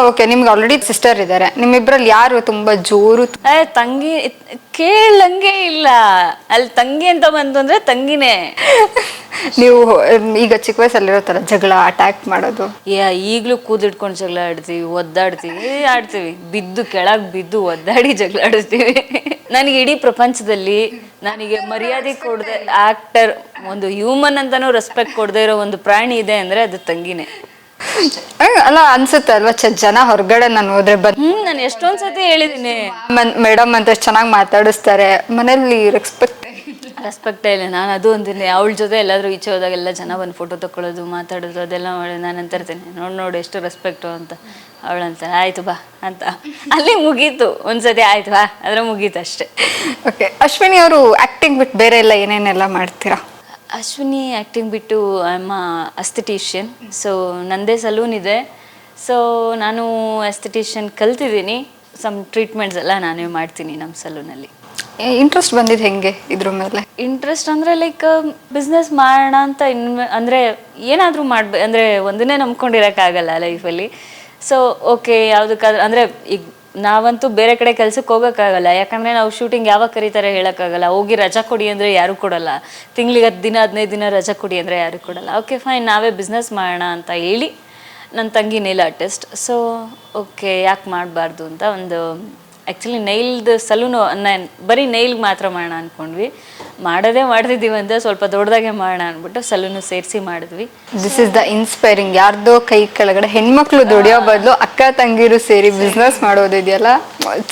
Okay ನಿಮ್ಗೆ already sister ಇದ್ದಾರೆ ನಿಮ್ಮಿಬ್ರಲ್ಲಿ ಯಾರು ತುಂಬಾ ಜೋರು ಏ ತಂಗಿ ಕೇಳಂಗೆ ಇಲ್ಲ. ಅಲ್ಲಿ ತಂಗಿ ಅಂತ ಬಂತು ಅಂದ್ರೆ ತಂಗಿನೇ. ನೀವು ಈಗ ಚಿಕ್ಕ ವಯಸ್ಸಲ್ಲಿರೋ ತರ ಜಗಳ ಅಟ್ಯಾಕ್ ಮಾಡೋದು. ಯಾ ಈಗಲೂ ಕೂದಿಟ್ಕೊಂಡು ಜಗಳ ಆಡ್ತೀವಿ ಒದ್ದಾಡ್ತೀವಿ ಆಡ್ತೀವಿ. ಬಿದ್ದು ಕೆಳಗೆ ಬಿದ್ದು ಒದ್ದಾಡಿ ಜಗಳ ಆಡ್ತೀವಿ ನನಗೆ ಇಡೀ ಪ್ರಪಂಚದಲ್ಲಿ ನನಗೆ ಮರ್ಯಾದೆ ಕೊಡದೆ ಆಕ್ಟರ್ ಒಂದು ಹ್ಯೂಮನ್ ಅಂತಾನೂ ರೆಸ್ಪೆಕ್ಟ್ ಕೊಡದೆ ಇರೋ ಒಂದು ಪ್ರಾಣಿ ಇದೆ ಅಂದ್ರೆ ಅದು ತಂಗಿನೇ. ಅಲ್ಲ ಅನ್ಸುತ್ತೆ ಅಲ್ವಾ ಚ ಜನ ಹೊರಗಡೆ ನಾನು ಹೋದ್ರೆ ಬಂದ್ ಹ್ಮ್ ನಾನು ಎಷ್ಟೊಂದ್ ಸತಿ ಹೇಳಿದೀನಿ ಮೇಡಮ್ ಅಂತ ಚೆನ್ನಾಗಿ ಮಾತಾಡಿಸ್ತಾರೆ. ಮನೇಲಿ ರೆಸ್ಪೆಕ್ಟ್ ರೆಸ್ಪೆಕ್ಟ್ ಇಲ್ಲ ನಾನು ಅದು ಒಂದಿನೇ ಅವಳ ಜೊತೆ ಎಲ್ಲಾದ್ರೂ ಈಚೆ ಹೋದಾಗ ಎಲ್ಲ ಜನ ಬಂದು ಫೋಟೋ ತಗೊಳ್ಳೋದು ಮಾತಾಡೋದು ಅದೆಲ್ಲ ಮಾಡಿ ನಾನು ಅಂತಿರ್ತೀನಿ. ನೋಡಿ ನೋಡಿ ಎಷ್ಟು ರೆಸ್ಪೆಕ್ಟು ಅಂತ ಅವಳಂತ ಆಯ್ತು ಬಾ ಅಂತ. ಅಲ್ಲಿ ಮುಗೀತು. ಒಂದ್ಸತಿ ಆಯ್ತು ಬಾ. ಅದ್ರ ಮುಗೀತು ಅಷ್ಟೇ. ಓಕೆ ಅಶ್ವಿನಿ ಅವರು ಆಕ್ಟಿಂಗ್ ಬಿಟ್ಟು ಬೇರೆ ಎಲ್ಲ ಏನೇನೆಲ್ಲ ಮಾಡ್ತೀರಾ? ಅಶ್ವಿನಿ ಆ್ಯಕ್ಟಿಂಗ್ ಬಿಟ್ಟು ಐ ಎಂ ಅಸ್ಥೆಟಿಷಿಯನ್ ಸೊ ನಂದೇ ಸಲೂನ್ ಇದೆ. ಸೊ ನಾನು ಅಸ್ಥೆಟಿಷಿಯನ್ ಕಲ್ತಿದ್ದೀನಿ. ಸಮ್ ಟ್ರೀಟ್ಮೆಂಟ್ಸ್ ಎಲ್ಲ ನಾನೇ ಮಾಡ್ತೀನಿ ನಮ್ಮ ಸಲೂನಲ್ಲಿ ಇಂಟ್ರೆಸ್ಟ್ ಬಂದಿದ್ದು ಹೆಂಗೆ ಇದ್ರ ಮೇಲೆ? ಇಂಟ್ರೆಸ್ಟ್ ಅಂದರೆ ಲೈಕ್ ಬಿಸ್ನೆಸ್ ಮಾಡೋಣ ಅಂತ ಇನ್ ಅಂದರೆ ಏನಾದರೂ ಮಾಡ್ಬೇ ಅಂದರೆ ಒಂದನ್ನೇ ನಂಬ್ಕೊಂಡಿರೋಕ್ಕಾಗಲ್ಲ ಲೈಫಲ್ಲಿ ಸೊ ಓಕೆ ಯಾವುದಕ್ಕಾದ್ರೂ ಅಂದರೆ ಈಗ ನಾವಂತೂ ಬೇರೆ ಕಡೆ ಕೆಲ್ಸಕ್ಕೆ ಹೋಗೋಕ್ಕಾಗಲ್ಲ. ಯಾಕಂದರೆ ನಾವು ಶೂಟಿಂಗ್ ಯಾವಾಗ ಕರೀತಾರೆ ಹೇಳೋಕ್ಕಾಗಲ್ಲ. ಹೋಗಿ ರಜಾ ಕೊಡಿ ಅಂದರೆ ಯಾರೂ ಕೊಡಲ್ಲ. ತಿಂಗಳಿಗೆ ಹತ್ತು ದಿನ, ಹದಿನೈದು ದಿನ ರಜಾ ಕೊಡಿ ಅಂದರೆ ಯಾರೂ ಕೊಡಲ್ಲ. ಓಕೆ ಫೈನ್ ನಾವೇ ಬಿಸ್ನೆಸ್ ಮಾಡೋಣ ಅಂತ ಹೇಳಿ ನನ್ನ ತಂಗಿ ನೈಲ್ ಆರ್ಟಿಸ್ಟ್ ಸೊ ಓಕೆ ಯಾಕೆ ಮಾಡಬಾರ್ದು ಅಂತ ಒಂದು ಆ್ಯಕ್ಚುಲಿ ನೈಲ್ದು ಸಲೂನು ನಾನು ಬರೀ ನೈಲ್ಗೆ ಮಾತ್ರ ಮಾಡೋಣ ಅಂದ್ಕೊಂಡ್ವಿ ಮಾಡೋದೇ ಮಾಡ್ತಿದ್ದೀವಿ ಅಂದರೆ ಸ್ವಲ್ಪ ದೊಡ್ಡದಾಗೆ ಮಾಡೋಣ ಅಂದ್ಬಿಟ್ಟು ಸಲೂನು ಸೇರಿಸಿ ಮಾಡಿದ್ವಿ. ದಿಸ್ ಇಸ್ ದ ಇನ್ಸ್ಪೈರಿಂಗ್ ಯಾರ್ದೋ ಕೈ ಕೆಳಗಡೆ ಹೆಣ್ಮಕ್ಳು ದುಡಿಯೋ ಬದಲು ಅಕ್ಕ ತಂಗಿರು ಸೇರಿ ಬಿಸ್ನೆಸ್ ಮಾಡೋದಿದೆಯಲ್ಲ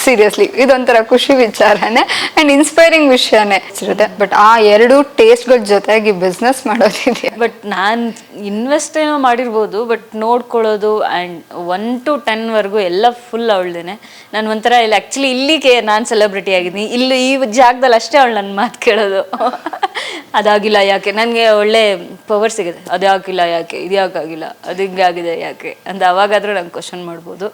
ಸೀರಿಯಸ್ಲಿ ಇದೊಂಥರ ಖುಷಿ ವಿಚಾರನೇ ಅಂಡ್ ಇನ್ಸ್ಪೈರಿಂಗ್ ವಿಷಯನೇ. ಇರುತ್ತೆ. ಬಟ್ ಆ ಎರಡು ಟೇಸ್ಟ್ಗಳ ಜೊತೆಗೆ ಬಿಸ್ನೆಸ್ ಮಾಡೋದಿದೆಯಾ ಬಟ್ ನಾನು ಇನ್ವೆಸ್ಟ್ ಏನೋ ಮಾಡಿರ್ಬೋದು ಬಟ್ ನೋಡ್ಕೊಳ್ಳೋದು ಆ್ಯಂಡ್ ಒನ್ ಟು ಟೆನ್ವರೆಗೂ ಎಲ್ಲ ಫುಲ್ ಅವಳ್ದೇನೆ. ನಾನು ಒಂಥರ ಇಲ್ಲಿ ಆ್ಯಕ್ಚುಲಿ ಇಲ್ಲಿಗೆ ನಾನು ಸೆಲೆಬ್ರಿಟಿ ಆಗಿದ್ದೀನಿ. ಇಲ್ಲಿ ಈ ಜಾಗದಲ್ಲಿ ಅಷ್ಟೇ ಅವಳು ನನ್ನ ಮಾತು ಕೇಳೋದು. ಅದಾಗಿಲ್ಲ ಯಾಕೆ? ನನಗೆ ಒಳ್ಳೆ ಪವರ್ ಸಿಗುತ್ತೆ ಅದ್ಯಾಕಿಲ್ಲ ಯಾಕೆ? ಇದು ಯಾಕಾಗಿಲ್ಲ ಅದು ಹಿಂಗೆ ಆಗಿದೆ ಯಾಕೆ? ಅಂತ ಅವಾಗಾದರೂ ನಂಗೆ ಕ್ವಶನ್ ಮಾಡ್ಬೋದು.